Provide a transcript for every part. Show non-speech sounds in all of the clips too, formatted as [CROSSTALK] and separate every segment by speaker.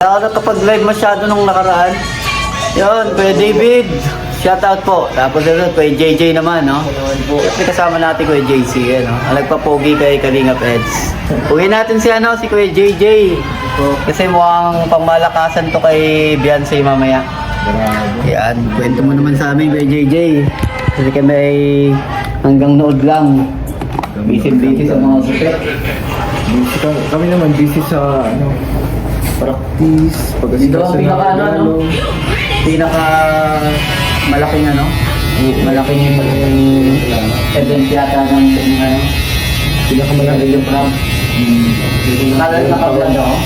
Speaker 1: Ako nakapag-live masyado nung nakaraan. Yun, Kuya David. Shout out po. Tapos yun, Kuya JJ naman, no? Kasi kasama natin Kuya JC, ano? Ang nagpapogi kay Kalingap Eds. Uwi natin si ano, si Kuya JJ. Kasi mukhang pangmalakasan to kay Beyonce mamaya. Yan, kwento mo naman sa amin Kuya JJ. Kasi kami ay hanggang nood lang. Busy-busy sa mga supet.
Speaker 2: Busy ka, kami naman busy sa ano, practice, pag-asikaso
Speaker 1: ang pinaka ano, ano? Pinaka malaking ano? Malaking event yata ng ano?
Speaker 2: Pinakamalaki
Speaker 1: yung prom. Kala naka-vlog ako?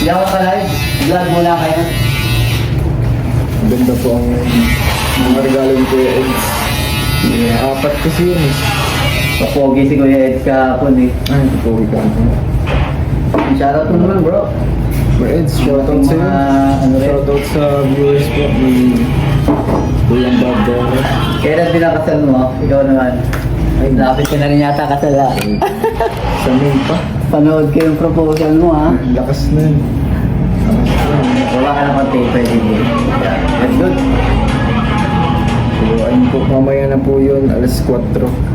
Speaker 1: Hindi ako ka-live. Vlog muna kayo.
Speaker 2: Ang ganda po ang mga regalo ni Kuya Eds. Apat kasi yun eh.
Speaker 1: Papogi si Kuya Ed kahapon eh.
Speaker 2: Ay, tupoy ka.
Speaker 1: Shoutout mo naman bro.
Speaker 2: Kuya Eds, shoutout sa iyo.
Speaker 1: Ano.
Speaker 2: Shoutout sa viewers po ni Kuya Bob Dora.
Speaker 1: Kailan pinakasal mo? Ikaw naman. Ay, lapit ka na rin yata kasal ah. [LAUGHS]
Speaker 2: Sa May pa.
Speaker 1: Panood ko yung proposal mo ah.
Speaker 2: Lakas na yun.
Speaker 1: Wala ka naman din eh. Yeah, that's good.
Speaker 2: So, ayun po, mamaya na po yun, alas 4.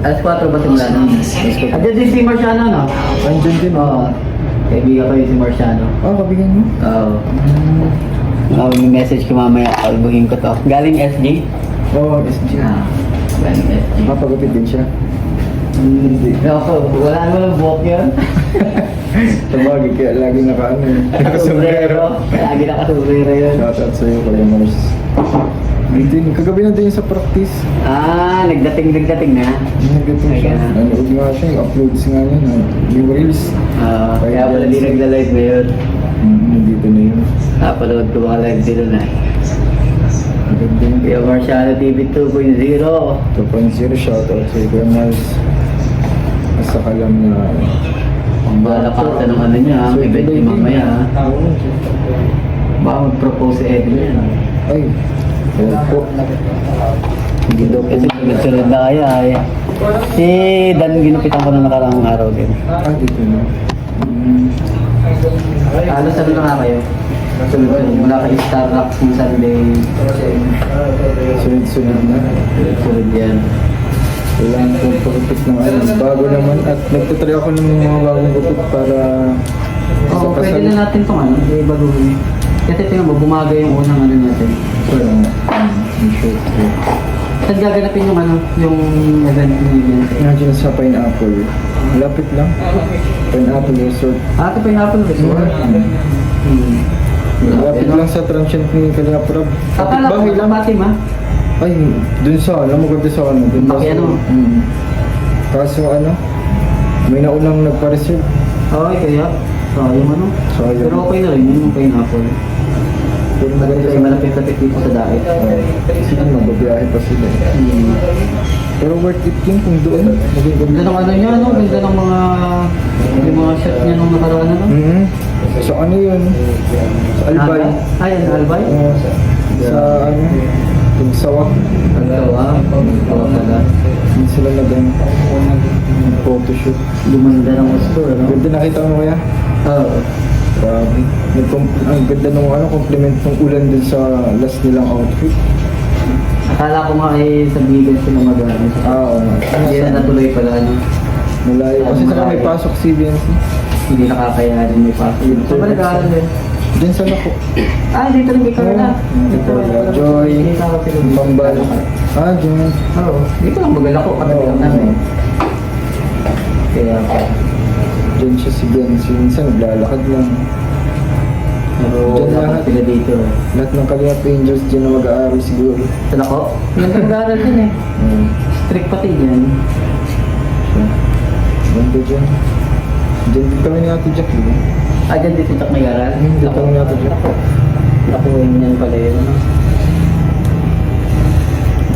Speaker 1: Alas 4 ba simula na?
Speaker 2: Alas 4.
Speaker 1: At din si Marciano, no?
Speaker 2: Andyan din.
Speaker 1: Oo. Kaibigan ko yung si Marciano.
Speaker 2: Ah, kabigyan mo?
Speaker 1: Oo. Oh, may message ko mamaya. Albuhin ko to. Galing SG?
Speaker 2: Oo, oh, SG.
Speaker 1: Ah, galing SG.
Speaker 2: Mapagupit din siya.
Speaker 1: Hindi. Ako, wala naman ang buhok yun. [LAUGHS]
Speaker 2: Tumagi kaya lagi naka ano eh. Nakasombrero.
Speaker 1: Lagi nakasombrero yun.
Speaker 2: Shoutout sa'yo, Kuya Mars. Yun, kagabi na din sa practice.
Speaker 1: Ah, nagdating-nagdating na.
Speaker 2: Nagating siya. Nanood nga siya, yung uploads nga niya na yung reels.
Speaker 1: Ah, kaya pala di nagla-live ngayon.
Speaker 2: Mm, dito na yun.
Speaker 1: Napanood ko mga live dito na.
Speaker 2: Maganda yun.
Speaker 1: Kuya Marciano TV 2.0.
Speaker 2: 2.0, shoutout sa'yo, Kuya Mars. Basta ka lang na...
Speaker 1: Ang balakasan ng ano niya, ang event ni mamaya.
Speaker 2: yung- Oo.
Speaker 1: Baka mag-propose si Edwin.
Speaker 2: Ay, ewan po. Hindi daw po.
Speaker 1: Kasi sunod na kaya ay. Si Dan ginupitan ko na nakarang araw din.
Speaker 2: Ah, dito na. Mm.
Speaker 1: Ano na nga kayo? Sunod-sunod. Mula kay Starbucks ng Sunday.
Speaker 2: Sunod-sunod na.
Speaker 1: Sunod yan.
Speaker 2: Wala na pong pagupit ng ano. Bago naman at nagtatry ako ng mga bagong gupit para
Speaker 1: Oo,
Speaker 2: sa
Speaker 1: pwede na natin itong ano, i baguhin. Kasi tingnan mo, bumaga yung unang ano natin.
Speaker 2: Hair.
Speaker 1: Saan gaganapin yung ano, yung event ni Beyonce?
Speaker 2: Imagine sa pineapple. Lapit lang. Pineapple resort.
Speaker 1: Ah, ito pa yung Apple Resort. Hmm.
Speaker 2: Lapit
Speaker 1: Grabe, no?
Speaker 2: lang sa transient ni Kalinga Prab.
Speaker 1: Akala ko
Speaker 2: bahay lang.
Speaker 1: Matim ah.
Speaker 2: Ay, dun sa ano, maganda sa ano. Dun sa-
Speaker 1: ano?
Speaker 2: Mm. Kaso ano, may naunang nagpa-reserve.
Speaker 1: Okay, kaya. Sayang ano.
Speaker 2: Sayang.
Speaker 1: Pero okay na rin, yun yung pineapple.
Speaker 2: Pero
Speaker 1: Maganda
Speaker 2: maganda
Speaker 1: kasi
Speaker 2: sa
Speaker 1: malapit-lapit dito sa daet.
Speaker 2: Sige, magbabiyahe pa sila.
Speaker 1: Hmm.
Speaker 2: Pero worth it king kung doon.
Speaker 1: Ganda ng ano niya, no? Ganda ng mga yung mga shot niya nung nakaraan, ano?
Speaker 2: Mm-hmm. So ano yun? Sa Albay.
Speaker 1: Ay, ano, Albay?
Speaker 2: Uh, sa ano? Yung sawa.
Speaker 1: Ano, ah? Oo, pala.
Speaker 2: Hindi sila nag photoshoot.
Speaker 1: Gumanda ng gusto, ano?
Speaker 2: Ganda nakita mo kaya?
Speaker 1: Oo.
Speaker 2: Grabe. Nag- ang ganda ng ano, compliment ng ulan dun sa last nilang outfit.
Speaker 1: Akala ko nga eh, sa vegan sila mag-ano.
Speaker 2: Ah, oo.
Speaker 1: Hindi na natuloy pala, ano?
Speaker 2: Malayo. Kasi saka may pasok si BNC.
Speaker 1: Hindi nakakayanin may pasok. Sa ba nag-aaral din?
Speaker 2: Diyan sa lako.
Speaker 1: Ah, dito rin ikaw na.
Speaker 2: Dito rin. Joy.
Speaker 1: Ako.
Speaker 2: Bambal. Ah, diyan.
Speaker 1: Oo. Dito lang magala ko. Katabi lang namin. Kaya pa.
Speaker 2: Diyan siya si BNC. Minsan naglalakad lang.
Speaker 1: Pero
Speaker 2: Diyan
Speaker 1: dapat
Speaker 2: lahat.
Speaker 1: sila dito. eh.
Speaker 2: Lahat ng Kalingap Angels dyan na mag-aaral siguro.
Speaker 1: Sa lako? Ganda mag-aaral din eh.
Speaker 2: Hmm.
Speaker 1: Strict pati yan.
Speaker 2: So, ganda dyan. Diyan din kami ni Ate Jack, ba?
Speaker 1: Ah, dyan dito sa mag-aaral?
Speaker 2: Hmm, dito ni Ate Jack.
Speaker 1: Ako yun pala yun.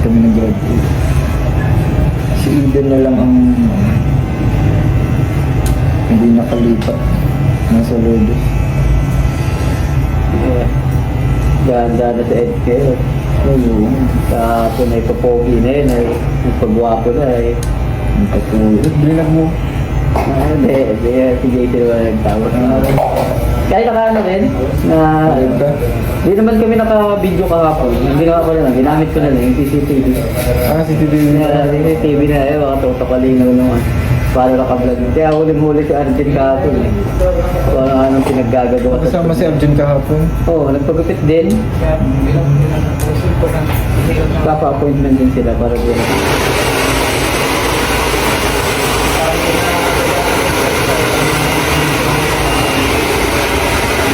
Speaker 2: Kami nag-graduate. Si Eden na lang ang hindi nakalipat. Nasa Lourdes.
Speaker 1: Yeah. Ganda na sa EdCare.
Speaker 2: Oo.
Speaker 1: Tapos na ipapogi na yun, ay nagpagwapo na eh.
Speaker 2: Ang patuloy. Bilag mo.
Speaker 1: Hindi, hindi. Si JC naman nagtawag. Kaya naka ano rin, na... Hindi naman kami naka-video kahapon. Ang ginawa ko na lang, ginamit ko na lang yung CCTV.
Speaker 2: Ah, Titi.
Speaker 1: Yung CCTV na eh, makatutok ka lang naman. Para naka-vlog. Kaya huling-huli si Arjun kahapon eh. Kung ano anong pinaggagawa.
Speaker 2: Kasama si Arjun kahapon.
Speaker 1: Oo, oh, nagpagupit din. Papa-appointment din sila para din.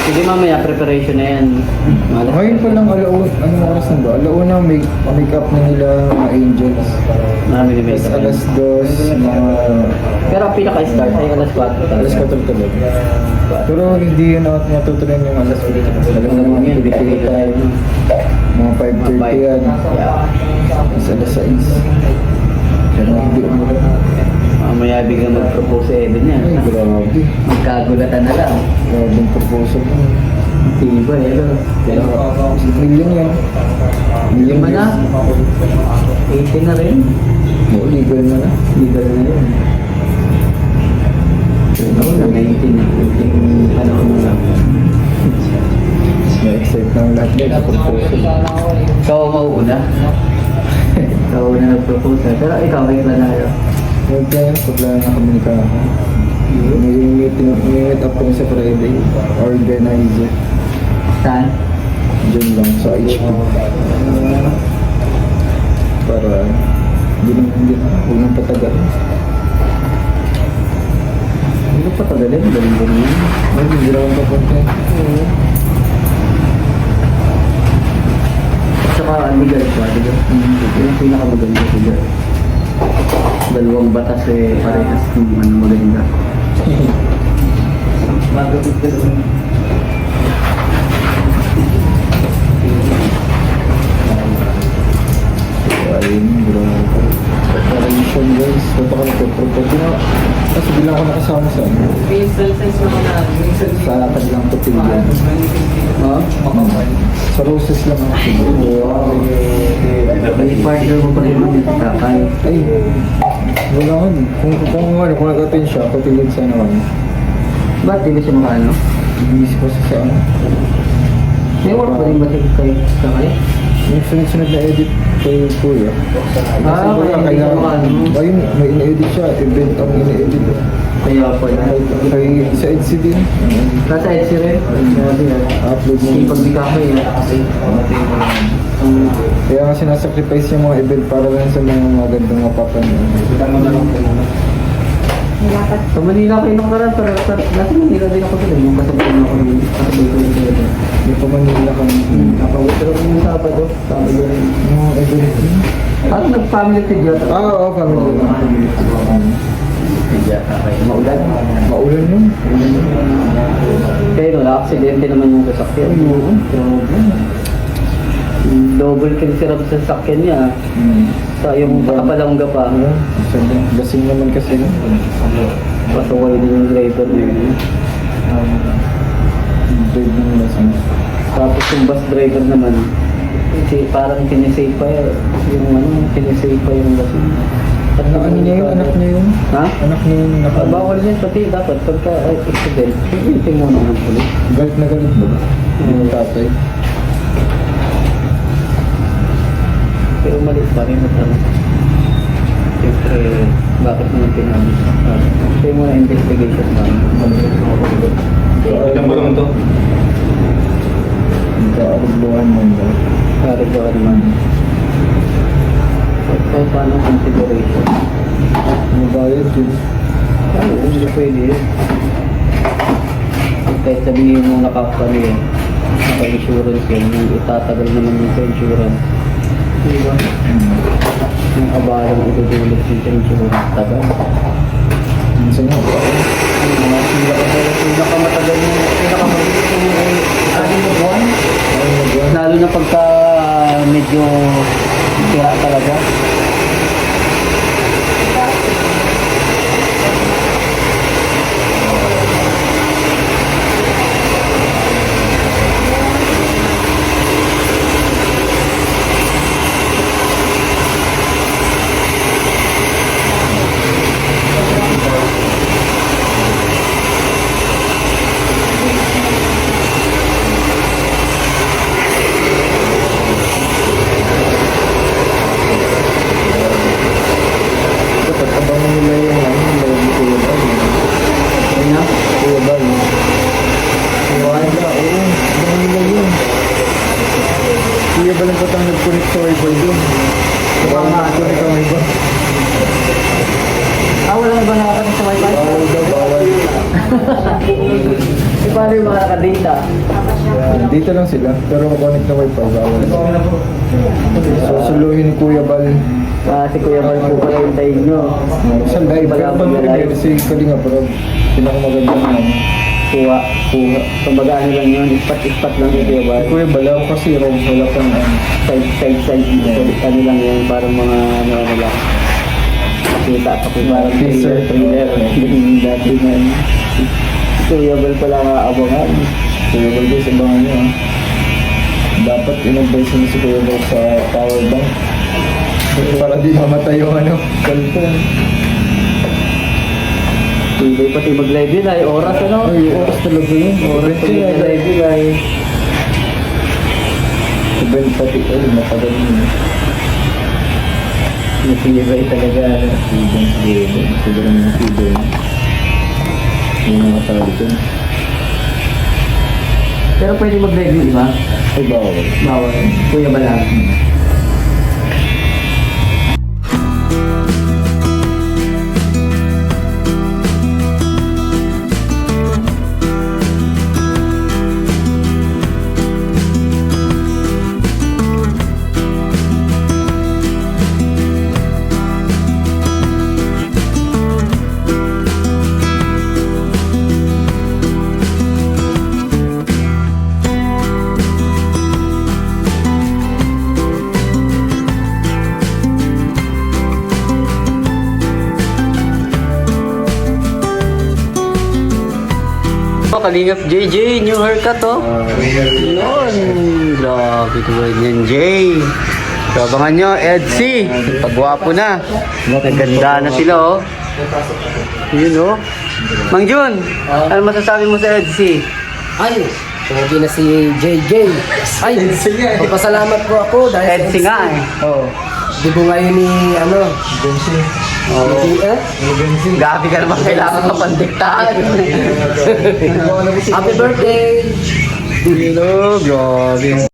Speaker 1: Sige mamaya, preparation na yan. Malas.
Speaker 2: Ngayon pa lang alaun, anong oras na ba? Alauna make, make up na nila mga angels.
Speaker 1: Marami na
Speaker 2: Tapos
Speaker 1: makeup.
Speaker 2: alas dos, mga
Speaker 1: Pero ang pinaka-start ay alas 4 talaga.
Speaker 2: alas 4 talaga. Pero hindi yun ako natutunan yung alas 4. Alam mo naman, pinipili tayo. Mga 5.30 yan.
Speaker 1: Yeah.
Speaker 2: Tapos alas 6. Pero hindi umulan.
Speaker 1: Mamaya biglang mag-propose si Eden yan.
Speaker 2: Ay, grabe.
Speaker 1: Magkagulatan na lang.
Speaker 2: Grabe yung proposal mo.
Speaker 1: Tiba eh. no?
Speaker 2: Kaya, million yan. Million
Speaker 1: Lima na? 18 na rin.
Speaker 2: Oo, legal mo na.
Speaker 1: Legal na yun. Ako na, 19. 19 panahon mo lang.
Speaker 2: Na-excite ng lahat guys sa proposal.
Speaker 1: Ikaw ang mauuna. Ikaw na nag-propose. eh. Pero ikaw, may planado.
Speaker 2: Huwag kaya, pagla na kami ni Kaka. May meeting, may meet up kami sa Friday. Organizer.
Speaker 1: Saan?
Speaker 2: Diyan lang sa HP. Para hindi na hindi na huwag nang patagal.
Speaker 1: Hindi ko pa tagalin. Galing-galing yan.
Speaker 2: Ay, hindi naman papunta.
Speaker 1: At saka, siya, di ba? Yun ang pinakamaganda batas eh, parehas ng ano maganda. Magapit ka doon.
Speaker 2: Ayun, grabe. Preparation guys. Punta ka nagpo-propose na. Tapos bilang ako nakasama sa ano. Sa kanilang patilyan.
Speaker 1: Ha?
Speaker 2: Sa roses lang ako siguro.
Speaker 1: May partner mo pa rin dito kakay.
Speaker 2: Ay, wala ka. Kung, kung ano, kung nag-attend siya, patilyan sana kami.
Speaker 1: Ba't di ba siya makaano?
Speaker 2: Ibigis ko sa sa ano.
Speaker 1: May work pa rin ba siya kay kakay?
Speaker 2: Yung sunod-sunod na edit kay Kuya.
Speaker 1: Ah,
Speaker 2: Kasi
Speaker 1: kaya
Speaker 2: kaya,
Speaker 1: hindi mo ano.
Speaker 2: ayun, may ina-edit siya. Event ang ina-edit.
Speaker 1: Kaya pa na.
Speaker 2: Kay, sa EDC din.
Speaker 1: Nasa Etsy rin?
Speaker 2: Upload mo.
Speaker 1: Sipag di kakay eh. Um,
Speaker 2: Kaya nga sinasacrifice yung mga event para lang sa mga magandang mapapanood.
Speaker 1: Sa Manila kayo nung naran, pero pero- nasa Manila din ako sila. Yung kasabay ko ako yung kasabay ko yung sila.
Speaker 2: Di pa Manila kami.
Speaker 1: Nakawitro ko yung Sabado. Sabado rin.
Speaker 2: Yung mga event.
Speaker 1: At nag-family video.
Speaker 2: Ah, oo, family lang.
Speaker 1: Video, kakay. Maulan.
Speaker 2: Maulan yun.
Speaker 1: Pero na-aksidente naman yung sasakyan.
Speaker 2: Oo.
Speaker 1: Double kill si Rob sa sasakyan niya.
Speaker 2: Hmm.
Speaker 1: Sa yung kapalangga pa.
Speaker 2: Sabi, Lasing naman kasi. no?
Speaker 1: Patuway din yung driver niya.
Speaker 2: Drive ng lasing.
Speaker 1: Tapos yung bus driver naman, si, parang kinisave pa yun. Yung ano, kinisave pa yung bus.
Speaker 2: Ano, ano niya yun? Anak niya yun?
Speaker 1: Ha?
Speaker 2: Anak niya yun?
Speaker 1: Ah,
Speaker 2: Naka,
Speaker 1: bawal din pati dapat pagka ay, accident, pipitin mo naman ulit.
Speaker 2: galit na galit ba? Yung tatay.
Speaker 1: Pero mali pa rin at ano. Siyempre, bakit naman pinabi? Uh, Kaya muna investigation pa.
Speaker 2: Ilang ba naman to? Nagkaarugluhan mo daw.
Speaker 1: Pare ko naman. So, paano consideration?
Speaker 2: Mabayad yun.
Speaker 1: Ano, hindi pwede yun. Kahit sabihin mo yun, naka-insurance yun, itatagal naman yung insurance. Diba? Yung abalang idudulot yung sa insurance, tagal.
Speaker 2: Minsan nga ba?
Speaker 1: Ano, mga pinaka- pinakamatagal yung, pinakamabilis yung anim na buwan.
Speaker 2: Ay, nagwan.
Speaker 1: Lalo na pagka medyo sira talaga. Eh, paano yung mga nakadata?
Speaker 2: Dito lang sila, pero connect na wifi bawal. Susuluhin ni Kuya Bal.
Speaker 1: Ah, si Kuya Mal po pala hintayin nyo.
Speaker 2: Isang live,
Speaker 1: Wala
Speaker 2: pag
Speaker 1: akong live.
Speaker 2: si Kalinga, pero pinakamaganda naman.
Speaker 1: Kuha, kuha. Kumbaga ano lang yun, ispat-ispat lang si Kuya Bal.
Speaker 2: Kuya Bal, ako kasi Rob, wala pang ano.
Speaker 1: Side, side, side. Ano lang yun, parang mga ano, ano lang. Pakita, pakita. Parang
Speaker 2: Teaser.
Speaker 1: thriller. Yung dati na yun. Kuya Bal pala kaabangan.
Speaker 2: Kuya Bal, guys, abangan nyo ah. Dapat in-advise nyo si Kuya Bal sa power bank. Para di mamatay yung ano, cellphone.
Speaker 1: Hindi pati mag-live yun ay oras ano?
Speaker 2: Ay, oras talaga yun. Oras
Speaker 1: Pag
Speaker 2: yun.
Speaker 1: mag-live yun ay
Speaker 2: 7.30, ay, matagal yun.
Speaker 1: Nasibay talaga. ano.
Speaker 2: Ibang siguro, sobrang nasibo yun. Yung mga tao dyan.
Speaker 1: Pero pwede yun, di ba?
Speaker 2: Ay, bawal.
Speaker 1: Bawal. Kuya ba lang? Oh, Kalingap JJ, new haircut oh. Yun. Grabe ko ba yan, Jay. So, abangan nyo, Edsy. Pagwapo na. Naganda na sila, oh. Yun, oh. Mang Jun, ano masasabi mo sa Edsy?
Speaker 3: Ay, pogi na si JJ. Ay, papasalamat po ako dahil
Speaker 1: Edsy nga, eh.
Speaker 2: Oo.
Speaker 3: Di ko ngayon ni, ano,
Speaker 2: Bensin.
Speaker 1: Oh.
Speaker 3: di, eh?
Speaker 1: Grabe ka naman kailangan ka pandiktahan.
Speaker 3: Happy birthday!
Speaker 1: Oh, grabe.